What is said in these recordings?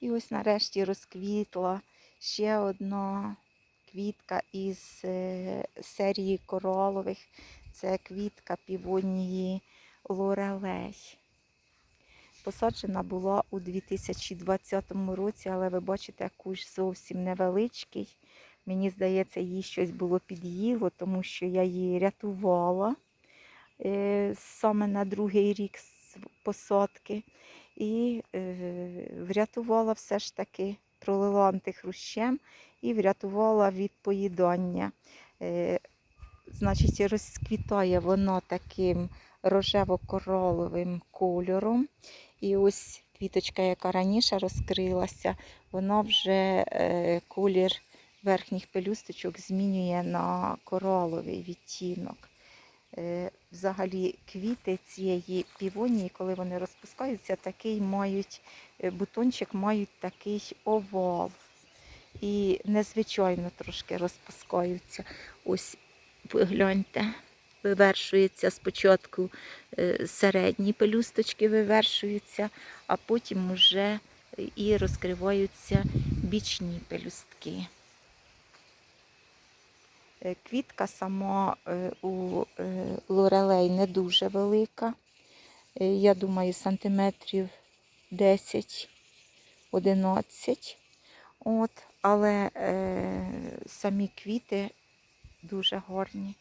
І ось нарешті розквітла ще одна квітка із е, серії королових. Це квітка півонії Лорелей. Посаджена була у 2020 році, але ви бачите, кущ зовсім невеличкий. Мені здається, їй щось було під'їло, тому що я її рятувала е, саме на другий рік посадки. І е, врятувала все ж таки, пролила антихрущем і врятувала від поїдання. Е, значить, розквітає воно таким рожево-короловим кольором. І ось квіточка, яка раніше розкрилася, вона вже е, колір верхніх пелюсточок змінює на кораловий відтінок. Е, Взагалі квіти цієї півонії, коли вони розпускаються, такий мають е, бутончик мають такий овал. І незвичайно трошки розпускаються. Ось гляньте, вивершується спочатку е, середні пелюсточки вивершуються, а потім вже і розкриваються бічні пелюстки. Квітка сама у е, лорелей не дуже велика. Е, Я думаю, сантиметрів 10-11. От, але е, самі квіти дуже гарні.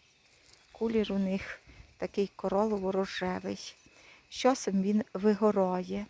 Колір у них такий королово-рожевий. З часом він вигорає.